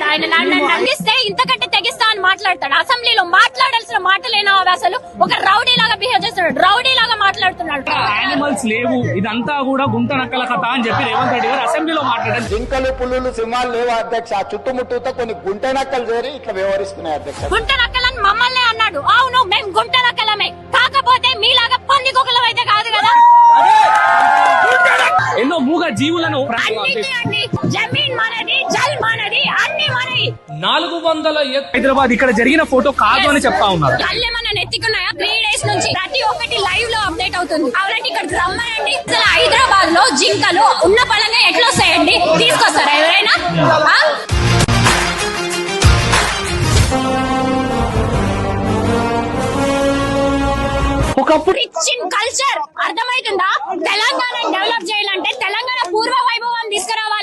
మాట్లాడతాడు ఆయన నన్ను నమ్మిస్తే ఇంతకంటే తెగిస్తా అని మాట్లాడతాడు. అసెంబ్లీలో మాట్లాడాల్సిన మాటలేనా అసలు? ఒక రౌడీ లాగా బిహేవ్ చేస్తున్నాడు రౌడీ లాగా మాట్లాడుతున్నాడు. యానిమల్స్ లేవు. ఇదంతా కూడా గుంట నక్కల కథ అని చెప్పి రేవంత్ రెడ్డి గారు అసెంబ్లీలో మాట్లాడారు. జింకలు పులులు సింహాలు లేవు అధ్యక్ష? చుట్టుముట్టుతో కొన్ని గుంట నక్కలు చేరి ఇట్లా వ్యవహరిస్తున్నాయి అధ్యక్ష. గుంట నక్కలని మమ్మల్ని అన్నాడు. అవును మేము గుంట నక్కలమే. కాకపోతే మీలాగా పంది కుక్కలం అయితే కాదు? కదా ఎన్నో మూగ జీవులను అన్నిటి అండి. జమీన్ మనది జల్ మనది అన్ని మనవి నాలుగు వందల హైదరాబాద్ ఇక్కడ జరిగిన ఫోటో కాదు అని చెప్తా ఉన్నారు. త్రీ డేస్ నుంచి ప్రతి ఒక్కటి లైవ్లో అప్డేట్ అవుతుంది. ఇక్కడ రమ్మనండి. అసలు హైదరాబాద్లో జింకలు ఉన్న పరంగా ఎట్లా వస్తాయండి? తీసుకొస్తారా ఎవరైనా? ఒకప్పుడు రిచ్ ఇన్ కల్చర్ అర్థమైతుందా? తెలంగాణ డెవలప్ వైభవం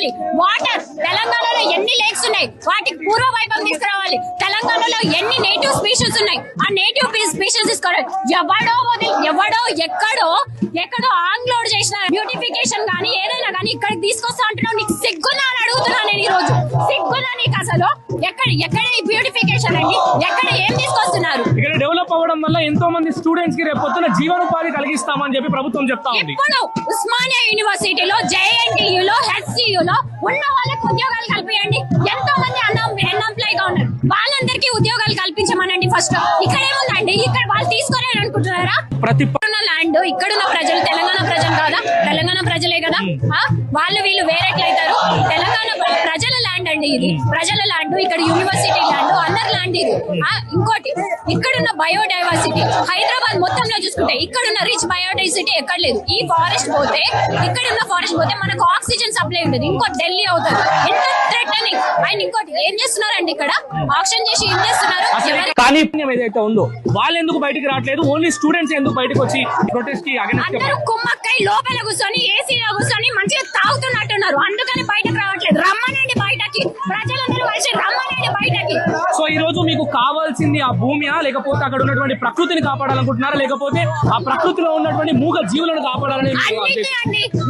తీసుకురావాలి వాటర్ తెలంగాణలో ఎన్ని లేక్స్ ఉన్నాయి. వాటికి పూర్వ వైభవం తీసుకురావాలి. తెలంగాణలో ఎన్ని నేటివ్ స్పీషీస్ ఉన్నాయి? ఆ నేటివ్ స్పీషీస్ తీసుకోవాలి ఎవడో వదిలి ఎవడో ఎక్కడో ఎక్కడో ఆంగ్లోడ్ చేసిన బ్యూటిఫికేషన్ కానీ ఏదైనా కానీ ఇక్కడికి తీసుకొస్తా అంటున్నావు. నీకు సిగ్గున్నా అని అడుగుతున్నా నేను ఈ రోజు సిగ్గున్నా నీకు అసలు? ఎక్కడ ఎక్కడ ఈ బ్యూటిఫికేషన్ అండి? ఎక్కడ ఏం తీసుకొస్తున్నారు? ఇక్కడ డెవలప్ అవ్వడం వల్ల ఎంతో మంది స్టూడెంట్స్కి రేపు పొద్దున జీవనోపాధి కలిగిస్తామని చెప్పి ప్రభుత్వం చెప్తా ఉంది. ఇప్పుడు ఉస్మానియా యూనివర్సిటీలో జేఎన్టీయులో హెచ్సియులో ఉన్న వాళ్ళకి ఉద్యోగాలు కల్పించండి ఎంతో మంది అన్ఎంప్లాయ్గా ఉన్నారు. వాళ్ళందరికీ ఉద్యోగాలు కల్పించమనండి ఫస్ట్ ఇక్కడ ఏముందండి ఇక్కడ వాళ్ళు తీసుకోలేరు అనుకుంటున్నారా? ప్రతి ల్యాండ్ ఇక్కడున్న ప్రజలు తెలంగాణ ప్రజలు కాదా? తెలంగాణ ప్రజలే కదా? వాళ్ళు వీళ్ళు వేరేట్లయితారు తెలంగాణ ల్యాండ్ ఇది. ప్రజల ల్యాండ్ ఇక్కడ యూనివర్సిటీ ల్యాండ్ అందరి ల్యాండ్ ఇది. ఆ, ఇంకోటి ఇక్కడున్న బయోడైవర్సిటీ హైదరాబాద్ మొత్తంలో చూసుకుంటే ఇక్కడున్న రిచ్ బయోడైవర్సిటీ ఎక్కడ లేదు. ఈ ఫారెస్ట్ పోతే ఇక్కడున్న ఫారెస్ట్ పోతే మనకు ఆక్సిజన్ సప్లై ఉంటుంది ఇంకోటి ఢిల్లీ అవుతుంది. ఎంత థ్రెటనింగ్ ఆయన ఇంకోటి ఏం చేస్తున్నారండి ఇక్కడ? ఆక్సిజన్ చేసి ఏం చేస్తున్నారు? కానీ ఏదైతే ఉందో? వాళ్ళు ఎందుకు బయటికి రావట్లేదు? ఓన్లీ స్టూడెంట్స్ ఎందుకు బయటకు వచ్చి ప్రొటెస్ట్కి అందరూ కుమ్మక్కై లోపల కూర్చొని ఏసీలో కూర్చొని మంచిగా తాగుతున్నట్టున్నారు. అందుకని మీకు కావాల్సింది ఆ భూమియా? లేకపోతే అక్కడ ఉన్నటువంటి ప్రకృతిని కాపాడాలనుకుంటున్నారా? లేకపోతే ఆ ప్రకృతిలో ఉన్నటువంటి మూగ జీవులను కాపాడాలని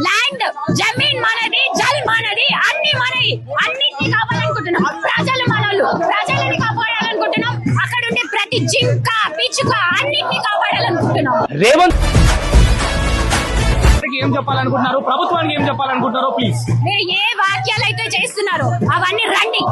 ల్యాండ్ జమీన్ మనది జల్ మనది అన్ని మనవి అన్నిటిని కాపాడాలనుకుంటున్నాం. ప్రజలు మనలు ప్రజలని కాపాడాలనుకుంటున్నాం. అక్కడ ఉండే ప్రతి జింక పిచ్చుక అన్నిటిని కాపాడాలనుకుంటున్నాం. రేవంత్ రెడ్డికి ఏం చెప్పాలనుకుంటున్నారు? ప్రభుత్వానికి ఏం చెప్పాలనుకుంటున్నారో ప్లీజ్ మీరు ఏ వాక్యాలు అయితే చేస్తున్నారో అవన్నీ రండి.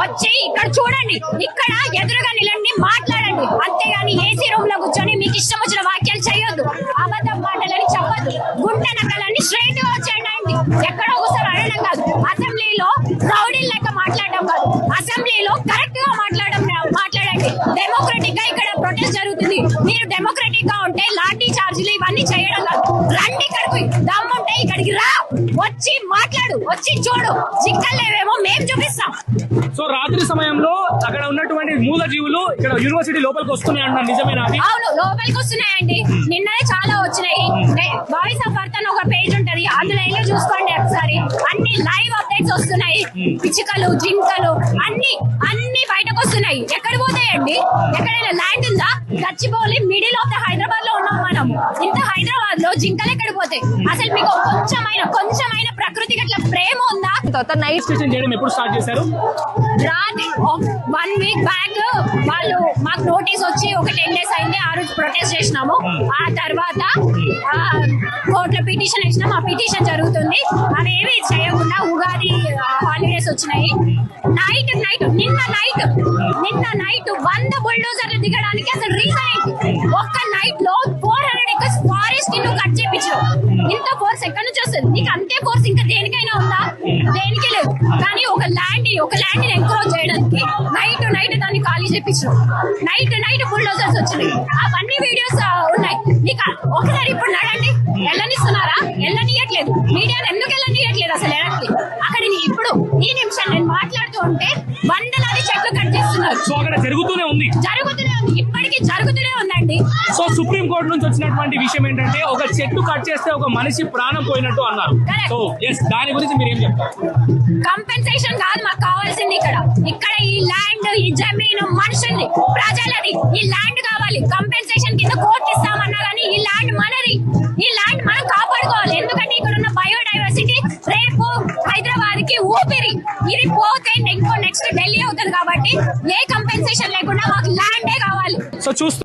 వచ్చి ఇక్కడ చూడండి. ఇక్కడ ఎదురుగా నిలండి మాట్లాడండి. అంతేగాని ఏసీ రూమ్లో కూర్చొని మీకు ఇష్టం వచ్చిన వాక్యాలు చేయొద్దు. అబద్ధం మాటలని చెప్పొద్దు. గుంట నగలని స్ట్రైట్గా వచ్చేయండి ఎక్కడో ఒకసారి అనడం కాదు. అసెంబ్లీలో రౌడీ లెక్క మాట్లాడడం కాదు. అసెంబ్లీలో కరెక్ట్గా మాట్లాడడం మాట్లాడండి డెమోక్రటిక్గా ఇక్కడ ప్రొటెస్ట్ జరుగుతుంది. మీరు డెమోక్రటిక్గా ఉంటే లాఠీ చార్జీలు ఇవన్నీ చేయడం రండి ఇక్కడికి దమ్ముంటే ఇక్కడికి రా. వచ్చి మాట్లాడు. వచ్చి చూడు. చిక్కలేవేమో మేము చూపిస్తాం. సో రాత్రి సమయంలో అక్కడ ఉన్నటువంటి మూల జీవులు ఇక్కడ యూనివర్సిటీ లోపలికి వస్తున్నాయి అన్న నిజమేనా అవును లోపలికి వస్తున్నాయండి. నిన్ననే చాలా వచ్చినాయి. వాయిస్ ఆఫ్ అర్థన్ ఒక పేజ్ ఉంటది. అందులో వెళ్ళి చూసుకోండి ఒకసారి. అన్ని లైవ్ అప్డేట్స్ వస్తున్నాయి. పిచ్చుకలు జింకలు అన్ని అన్ని బయటకు వస్తున్నాయి. ఎక్కడ పోతాయండి ఎక్కడైనా ల్యాండ్ ఉందా? గచ్చిబౌలి మిడిల్ ఆఫ్ ద హైదరాబాద్లో ఉన్నాం మనం. ఇంత హైదరాబాద్లో జింకలు ఎక్కడ పోతాయి? అసలు మీకు కొంచెమైన కొంచెమైన ప్రకృతి గట్ల ప్రేమ ఉందా? తర్వాత నైట్ స్టేషన్ చేయడం ఎప్పుడు స్టార్ట్ చేశారు? రాత్రి వన్ వీక్ బ్యాక్ వాళ్ళు మాకు నోటీస్ వచ్చి ఒక టెన్ డేస్ అయింది. ఆ రోజు ప్రొటెస్ట్ చేసినాము. ఆ తర్వాత కోర్టులో పిటిషన్ వేసినాం. ఆ పిటిషన్ జరుగుతుంది. అవేవి చేయకుండా ఉగాది హాలిడేస్ వచ్చినాయి. నైట్ నైట్ నిన్న నైట్ నిన్న నైట్ వంద బుల్డోజర్లు దిగడానికి అసలు రీజన్ ఏంటి? ఒక్క నైట్లో ఫోర్ హండ్రెడ్ ఎకర్స్ ఫారెస్ట్ నువ్వు కట్ చేయించావు ఇంత ఫోర్స్ ఎక్కడి నుంచి వస్తుంది? నీకు అంతే ఫోర్స్ ఇంకా దేనికైనా ఉందా? దేనికి లేదు. కానీ ఒక ల్యాండ్ ఒక ల్యాండ్ ఎంక్రోచ్ చేయడానికి నైట్ నైట్ దాన్ని ఖాళీ చేపించాం నైట్ నైట్ బుల్డోజర్స్ వచ్చినాయి. అవన్నీ వీడియోస్ ఉన్నాయి. నీకు ఒకసారి ఇప్పుడు నడండి వెళ్ళనిస్తున్నారా? వెళ్ళనియట్లేదు. మీడియా ఎందుకు వెళ్ళనియట్లేదు అసలు? వెళ్ళట్లేదు. అక్కడ నీ- ఇప్పుడు ఈ నిమిషం నేను మాట్లాడుతూ ఉంటే వందలాది చెట్లు కట్ చేస్తున్నారు. సో అక్కడ జరుగుతూనే ఉంది. జరుగుతూనే ఉంది. ఇప్పటికీ జరుగుతూనే ఉందండి. సో సుప్రీం కోర్టు నుంచి వచ్చినటువంటి విషయం ఏంటంటే ఒక చెట్టు కట్ చేస్తే ఒక మనిషి ప్రాణం పోయినట్టు అన్నారు. సో ఎస్ దాని గురించి మీరు ఏం చెప్తారు? కంపెన్సేషన్ కాదు మాకు కావాల్సింది ఇక్కడ. ఇక్కడ ఈ ల్యాండ్ ఈ జమీను మనుషుల్ని ప్రజలది. ఈ ల్యాండ్ కావాలి. కంపెన్సేషన్ కింద కోర్టు ఇస్తామన్నా కానీ ఈ ల్యాండ్ మనది. ఈ ల్యాండ్ మనం కాపాడుకోవాలి. ఎందుకంటే ఇక్కడ ఉన్న బయోడైవర్సిటీ రేపు హైదరాబాద్కి ఊపిరి. ఇది పోతే ఏ కంపెన్సేషన్ లేకుండా మాకు ల్యాండే కావాలి. సో చూస్తూ